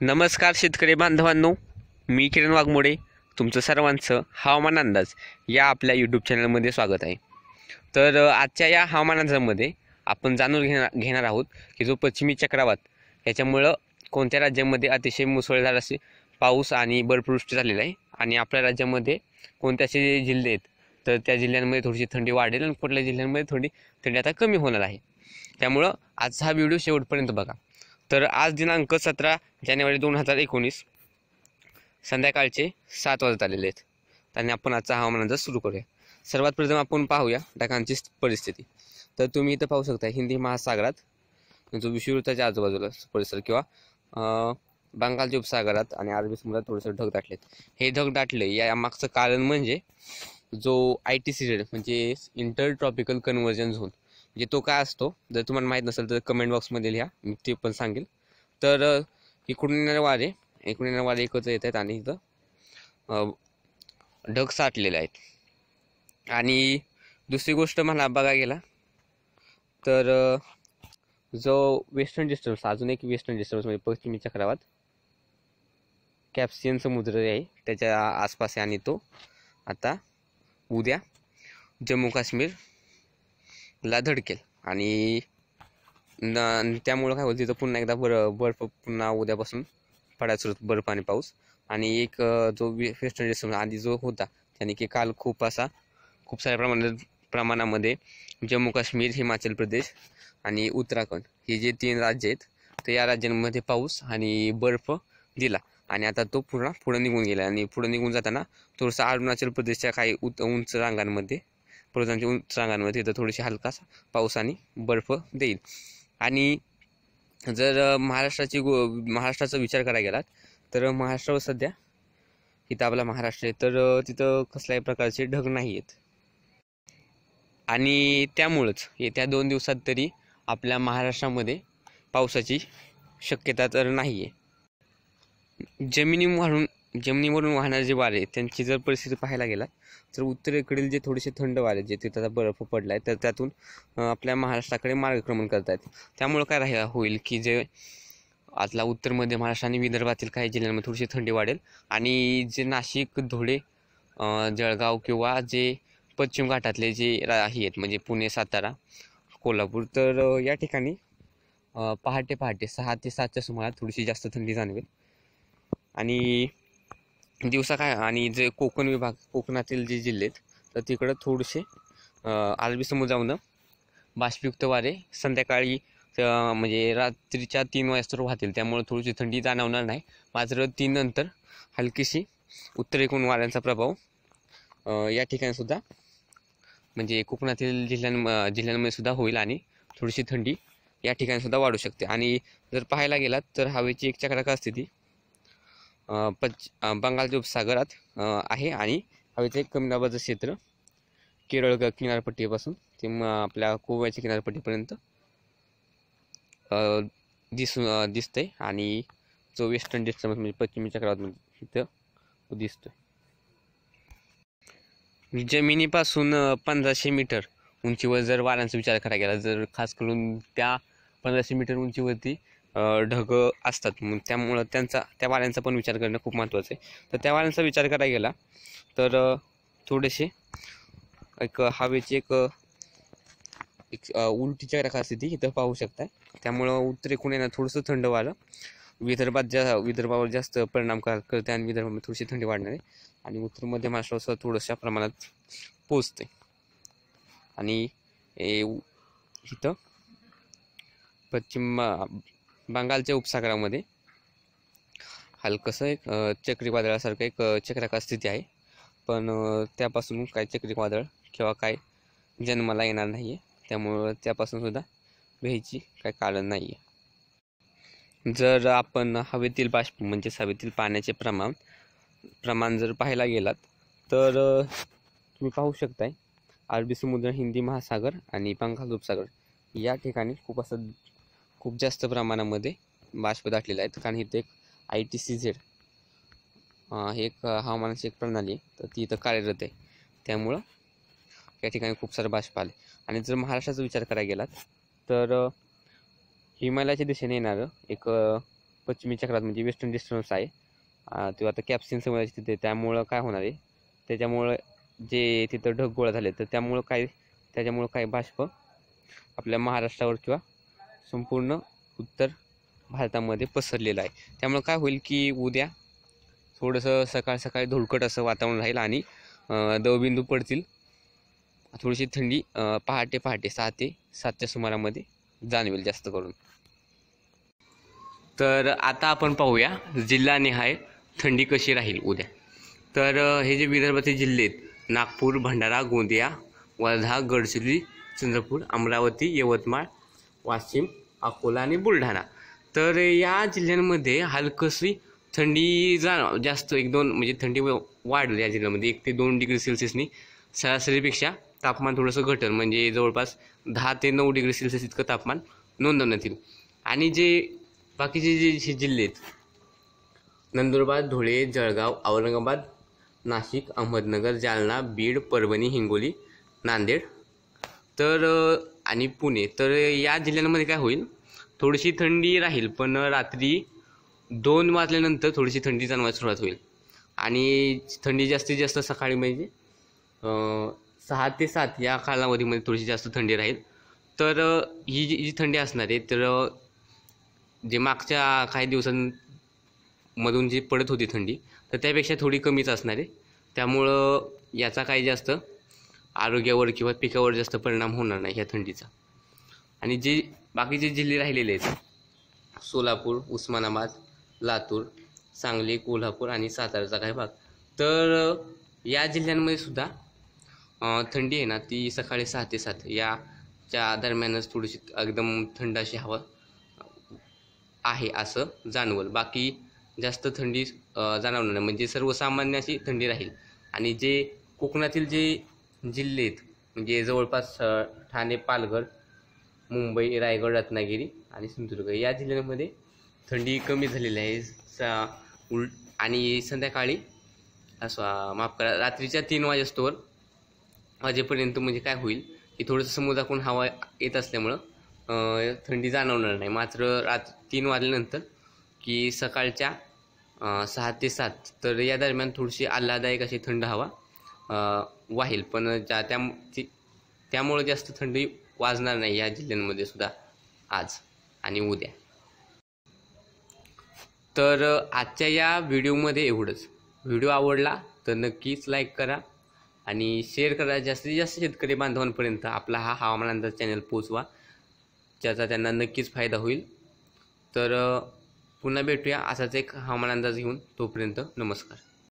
नमस्कार शेतकरी बांधवांनो मी किरण वाघमोडे तुमचं सर्वांचं हवामान अंदाज या आपल्या यूट्यूब चॅनलमध्ये स्वागत आहे. तर आजच्या या हवामान अंदाजामध्ये आपण जाणून घेणार घेणार आहोत की जो पश्चिमी चक्रवात याच्यामुळं कोणत्या राज्यामध्ये अतिशय मुसळधार असे पाऊस आणि बर्फवृष्टी झालेला आहे आणि आपल्या राज्यामध्ये कोणते असे जिल्हे आहेत तर त्या जिल्ह्यांमध्ये थोडीशी थंडी वाढेल आणि कुठल्या जिल्ह्यांमध्ये थोडी थंडी आता कमी होणार आहे. त्यामुळं आजचा हा व्हिडिओ शेवटपर्यंत बघा. तर आज दिनांक सतरा जानेवारी दोन हजार एकोणीस. संध्याकाळचे सात वाजत आलेले आहेत. आणि आपण आजचा हवामानाचा सुरू करूया. सर्वात प्रथम आपण पाहूया ढगांची परिस्थिती. तर तुम्ही इथं पाहू शकता हिंदी महासागरात जो विषुवृत्ताच्या आजूबाजूला परिसर किंवा बंगालच्या उपसागरात आणि अरबी समुद्रात थोडेसे ढग दाटलेत हे ढग दाटले या मागचं कारण म्हणजे जो आय टी सी रेड म्हणजे इंटर ट्रॉपिकल कन्व्हर्जन झोन म्हणजे तो काय असतो? जर तुम्हाला माहीत नसेल तर कमेंट बॉक्समध्ये लिहा. मी ते पण सांगेल. तर इकडून येणारे वारे इकडून येणारे वारे एकत्र येत आहेत आणि इथं ढग साठलेले आहेत. आणि दुसरी गोष्ट मला बघा गेला तर जो वेस्टर्न डिस्टर्बन्स अजून एक वेस्टर्न डिस्टर्बन्स म्हणजे पश्चिमी चक्रावात. कॅप्सियन समुद्र आहे त्याच्या आसपास आहे आणि तो. आता उद्या जम्मू काश्मीर ला धडकेल. आणि न त्यामुळं काय होतं तिथं पुन्हा एकदा बर बर्फ पुन्हा उद्यापासून पडायला सुरू बर्फ आणि पाऊस. आणि एक जो वेस्टर्न डिस्टर्बन्स आधी जो होता त्याने की काल खूप असा खूप साऱ्या प्रमाणात प्रमाणामध्ये जम्मू काश्मीर हिमाचल प्रदेश आणि उत्तराखंड हे जे तीन राज्य आहेत तर या राज्यांमध्ये पाऊस आणि बर्फ दिला. आणि आता तो पूर्ण पुढं निघून गेला. आणि पुढं निघून जाताना थोडंसं अरुणाचल प्रदेशच्या काही उत उंच रांगांमध्ये पर्वतांच्या उंच रांगांमध्ये तिथं थोडीशी हलकासा पाऊस आणि बर्फ देईल. आणि जर महाराष्ट्राची गो महाराष्ट्राचा विचार करायला गेलात तर महाराष्ट्रावर सध्या इथं आपला महाराष्ट्र आहे. तर तिथं कसल्याही प्रकारचे ढग नाही आहेत आणि त्यामुळंच येत्या दोन दिवसात तरी आपल्या महाराष्ट्रामध्ये पावसाची शक्यता तर नाही आहे जमिनी वाढून जमिनीवरून वाहणारे जे वारे आहेत, त्यांची जर परिस्थिती पाहायला गेला तर उत्तरेकडील जे थोडेसे थंड वारे जे तिथं आता बर्फ पडला आहे तर त्यातून आपल्या महाराष्ट्राकडे मार्गक्रमण करत आहेत त्यामुळं काय राहील होईल की जे आतला उत्तर मध्य महाराष्ट्र आणि विदर्भातील काही जिल्ह्यांमध्ये थोडीशी थंडी वाढेल आणि जे नाशिक धुळे जळगाव किंवा जे पश्चिम घाटातले जे रा हे आहेत म्हणजे पुणे सातारा कोल्हापूर तर या ठिकाणी पहाटे पहाटे सहा ते सातच्या सुमारास थोडीशी जास्त थंडी जाणवेल. आणि दिवसा काय आणि जे कोकण विभाग कोकणातील जे जिल्हे आहेत तर तिकडं थोडेसे अरबी समुद्रामधनं बाष्पयुक्त वारे संध्याकाळी म्हणजे रात्रीच्या तीन वाजता वाहतील. त्यामुळे थोडीशी थंडी जाणवणार नाही. मात्र तीन नंतर हलकीशी उत्तरेकडून वाऱ्यांचा प्रभाव या ठिकाणीसुद्धा म्हणजे कोकणातील जिल्ह्यां जिल्ह्यांमध्ये सुद्धा होईल आणि थोडीशी थंडी या ठिकाणीसुद्धा वाढू शकते. आणि जर पाहायला गेलात तर हवेची एक चक्राकार स्थिती पच बंगालच्या उपसागरात आहे आणि हवेचं एक कमी दाबाचं क्षेत्र केरळ किनारपट्टीपासून ते मग आपल्या गोव्याच्या किनारपट्टीपर्यंत दिसून दिसतंय आणि जो वेस्टर्न डिस्टर्बन्स म्हणजे पश्चिमी चक्रात इथं दिसतोय. जमिनीपासून पंधराशे मीटर उंचीवर जर वाऱ्यांचा विचार करायला गेला जर खास करून त्या पंधराशे मीटर उंचीवरती ढग असतात. मग त्यामुळं त्यांचा त्या वाऱ्यांचा पण विचार करणं खूप महत्त्वाचं आहे. तर त्या वाऱ्यांचा विचार करायला गेला तर थोडेसे एक हवेची एक एक उलटीच्या उलटी स्थिती इथं पाहू शकताय. त्यामुळं उत्तरेकडून येणं थोडंसं थंड वारं विदर्भात जा विदर्भावर जास्त परिणाम कर- करते आणि विदर्भामध्ये थोडीशी थंडी वाढणार आहे. आणि उत्तर मध्य महाराष्ट्रावर थोडंशा प्रमाणात पोचते आणि इथं पश्चिम बंगालच्या उपसागरामध्ये. हलकंसं एक चक्रीवादळासारखं एक चक्राकार स्थिती आहे. पण त्यापासून काय चक्रीवादळ किंवा काय जन्माला येणार नाही आहे त्यामुळं त्यापासून सुद्धा भ्यायची काय कारण नाही आहे जर आपण हवेतील बाष्प म्हणजेच हवेतील पाण्याचे प्रमाण प्रमाण जर पाहायला गेलात तर तुम्ही पाहू शकताय अरबी समुद्र हिंदी महासागर आणि बंगाल उपसागर या ठिकाणी खूप असं खूप जास्त प्रमाणामध्ये बाष्प दाटलेले आहेत. कारण इथं एक आय टी सी झेड हे एक हवामानाची एक प्रणाली आहे. तर ती इथं कार्यरत आहे. त्यामुळं या ठिकाणी खूप सारं बाष्प आले आणि जर महाराष्ट्राचा विचार करायला गेलात तर हिमालयाच्या दिशेने येणारं एक पश्चिमी चक्रात म्हणजे वेस्टर्न डिस्टर्बन्स आहे. तो आता कॅप्सिन समुद्राची तिथे. त्यामुळं काय होणार आहे? त्याच्यामुळं जे तिथं ढग गोळा झाले तर त्यामुळं काय त्याच्यामुळं काय बाष्प आपल्या महाराष्ट्रावर किंवा संपूर्ण उत्तर भारतामध्ये पसरलेलं आहे. त्यामुळं काय होईल की उद्या थोडंसं सकाळ सकाळी धुळकट असं वातावरण राहील आणि दवबिंदू पडतील. थोडीशी थंडी पहाटे पहाटे सहा ते सातच्या सुमारामध्ये जाणवेल जास्त करून. तर आता आपण पाहूया जिल्हानिहाय थंडी कशी राहील उद्या. तर हे जे विदर्भाचे जिल्हे आहेत नागपूर भंडारा गोंदिया वर्धा गडचिरोली चंद्रपूर अमरावती यवतमाळ वाशिम अकोला आणि बुलढाणा. तर या जिल्ह्यांमध्ये हलकशी थंडी जा जास्त एक दोन म्हणजे थंडी वाढली या जिल्ह्यामध्ये. एक ते दोन डिग्री सेल्सिअसनी सरासरीपेक्षा तापमान थोडंसं घटेल. म्हणजे जवळपास दहा ते नऊ डिग्री सेल्सिअस इतकं तापमान नोंदवण्यात येईल. आणि जे बाकीचे जे जिल्हे आहेत नंदुरबार धुळे जळगाव औरंगाबाद नाशिक अहमदनगर जालना बीड परभणी हिंगोली नांदेड. तर आणि पुणे. तर या जिल्ह्यांमध्ये काय होईल? थोडीशी थंडी राहील पण रात्री दोन वाजल्यानंतर थोडीशी थंडी जाणवायला सुरुवात होईल. आणि थंडी जास्तीत जास्त सकाळी म्हणजे सहा ते सात या कालावधीमध्ये थोडीशी जास्त थंडी राहील. तर ही जी जी थंडी असणार आहे तर जे मागच्या काही दिवसांमधून जी पडत होती थंडी तर त्यापेक्षा थोडी कमीच असणार आहे. त्यामुळं याचा काही जास्त आरोग्यावर किंवा पिकावर जास्त परिणाम होणार नाही ह्या थंडीचा. आणि जे बाकीचे जिल्हे राहिलेले आहेत सोलापूर उस्मानाबाद लातूर सांगली कोल्हापूर आणि साताराचा काही भाग. तर या जिल्ह्यांमध्ये सुद्धा थंडी आहे ना ती सकाळी सहा ते सात याच्या दरम्यानच थोडीशी एकदम थंड अशी हवा आहे असं जाणवल. बाकी जास्त थंडी जाणवणार नाही. म्हणजे सर्वसामान्य अशी थंडी राहील. आणि जे कोकणातील जे जिल्हे आहेत म्हणजे जवळपास ठाणे पालघर मुंबई रायगड रत्नागिरी आणि सिंधुदुर्ग या जिल्ह्यांमध्ये थंडी कमी झालेली आहे. सा उल आणि संध्याकाळी असं माफ करा रात्रीच्या तीन वाजेस्तोवर वाजेपर्यंत म्हणजे काय होईल की थोडंसं समुद्राकडून हवा येत असल्यामुळं थंडी जाणवणार नाही. मात्र रात तीन वाजल्यानंतर की सकाळच्या सहा ते सात तर या दरम्यान थोडीशी आल्हादायक अशी थंड हवा वाहील. पण ज्या त्या त्यामुळे त्यामुळं जास्त थंडी वाजणार नाही या जिल्ह्यांमध्ये सुद्धा आज आणि उद्या. तर आजच्या या व्हिडिओमध्ये एवढंच. व्हिडिओ आवडला तर नक्कीच लाईक करा आणि शेअर करा. जास्तीत जास्त शेतकरी बांधवांपर्यंत आपला हा हवामान अंदाज चॅनल पोचवा ज्याचा त्यांना नक्कीच फायदा होईल. तर पुन्हा भेटूया असाच एक हवामान अंदाज घेऊन. तोपर्यंत नमस्कार.